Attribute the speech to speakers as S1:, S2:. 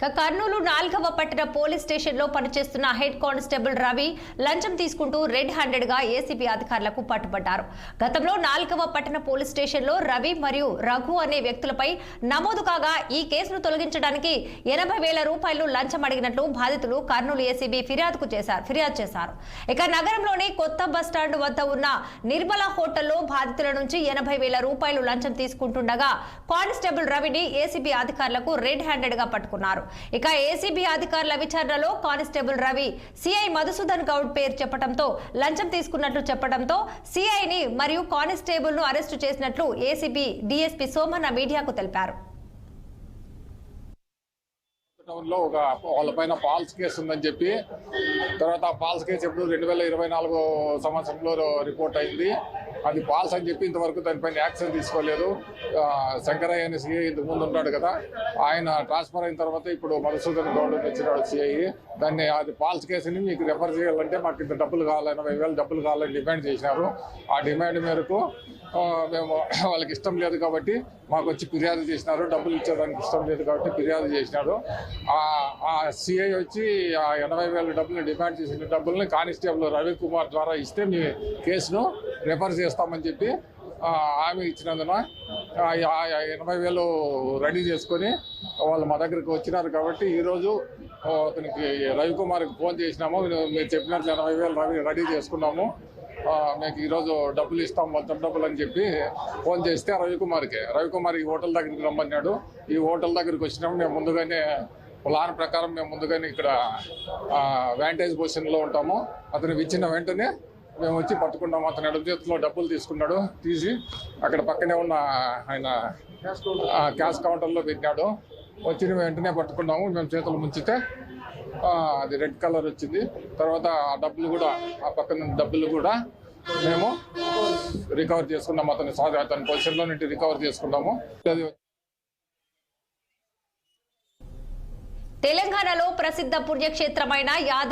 S1: ఇక కర్నూలు నాల్గవ పట్టణ పోలీస్ స్టేషన్లో పనిచేస్తున్న హెడ్ కానిస్టేబుల్ రవి లంచం తీసుకుంటూ రెడ్ హ్యాండెడ్గా ఏసీబీ అధికారులకు పట్టుబడ్డారు. గతంలో నాల్గవ పట్టణ పోలీస్ స్టేషన్లో రవి మరియు రఘు అనే వ్యక్తులపై నమోదు కాగా ఈ కేసును తొలగించడానికి ఎనభై వేల రూపాయలు లంచం అడిగినట్లు బాధితులు కర్నూలు ఏసీబీ ఫిర్యాదుకు చేశారు ఫిర్యాదు చేశారు. ఇక నగరంలోని కొత్త బస్టాండ్ వద్ద ఉన్న నిర్మల హోటల్లో బాధితుల నుంచి ఎనభై వేల రూపాయలు లంచం తీసుకుంటుండగా కానిస్టేబుల్ రవిని ఏసీబీ అధికారులకు రెడ్ హ్యాండెడ్గా పట్టుకున్నారు. ఇక ఏసీబీ అధికారుల విచారణలో కానిస్టేబుల్ రవి సిఐ మధుసూదన్ గౌడ్ పేరు చెప్పడంతో లంచం తీసుకున్నట్లు చెప్పడంతో సిఐని మరియు కానిస్టేబుల్ను అరెస్టు చేసినట్లు ఏసీబీ డీఎస్పీ సోమన్న మీడియాకు తెలిపారు.
S2: టౌన్లో ఒక వాళ్ళ పైన ఫాల్స్ కేసు ఉందని చెప్పి తర్వాత ఆ ఫాల్స్ కేసు ఎప్పుడు రెండు వేల ఇరవై నాలుగో సంవత్సరంలో రిపోర్ట్ అయింది. అది పాస్ అని చెప్పి ఇంతవరకు దానిపైన యాక్షన్ తీసుకోలేదు. శంకరయ్య అని సిఐ ఇంతకు ముందు ఉన్నాడు కదా ఆయన ట్రాన్స్ఫర్ అయిన తర్వాత ఇప్పుడు మధుసూదన్ గౌడ్ వచ్చినాడు సిఐ దాన్ని అది పాల్స్ కేసుని మీకు రెఫర్ చేయాలంటే మాకు ఇంత డబ్బులు కావాలి ఎనభై వేలు డబ్బులు కావాలని డిమాండ్ చేసినారు. ఆ డిమాండ్ మేరకు మేము వాళ్ళకి ఇష్టం లేదు కాబట్టి మాకు వచ్చి ఫిర్యాదు చేసినారు. డబ్బులు ఇచ్చేదానికి ఇష్టం లేదు కాబట్టి ఫిర్యాదు చేసినారు. ఆ- ఆ సిఐ వచ్చి ఆ ఎనభై వేల డబ్బులు డిమాండ్ చేసిన డబ్బుల్ని కానిస్టేబుల్ రవికుమార్ ద్వారా ఇస్తే మీ కేసును రెఫర్ చేస్తామని చెప్పి హామీ ఇచ్చినందున ఎనభై వేలు రెడీ చేసుకొని వాళ్ళు మా దగ్గరికి వచ్చినారు కాబట్టి ఈరోజు అతనికి రవికుమార్కి ఫోన్ చేసినాము. మీరు చెప్పినట్లు ఎనభై వేలు రెడీ చేసుకున్నాము. మీకు ఈరోజు డబ్బులు ఇస్తాం మొత్తం డబ్బులు అని చెప్పి ఫోన్ చేస్తే రవికుమార్కి రవికుమార్ ఈ హోటల్ దగ్గరికి రమ్మన్నాడు. ఈ హోటల్ దగ్గరికి వచ్చినప్పుడు మేము ముందుగానే ప్లాన్ ప్రకారం మేము ముందుగానే ఇక్కడ వ్యాంటేజ్ పొజిషన్లో ఉంటాము. అతనికి ఇచ్చిన వెంటనే మేము వచ్చి పట్టుకున్నాము అతని ఎడమ చేతిలో డబ్బులు తీసుకున్నాడు. తీసి అక్కడ పక్కనే ఉన్న ఆయన క్యాష్ కౌంటర్లో పెట్టినాడు వచ్చిన వెంటనే పట్టుకున్నాము. మేము చేతులు ముంచితే అది రెడ్ కలర్ వచ్చింది. తర్వాత ఆ డబ్బులు కూడా ఆ పక్కన డబ్బులు కూడా మేము రికవర్ చేసుకున్నాము అతని సారీ అతని పొజిషన్లో నుండి రికవర్ చేసుకున్నాము. అది
S1: తెలంగాణలో ప్రసిద్ధ పుణ్యక్షేత్రమైన యాద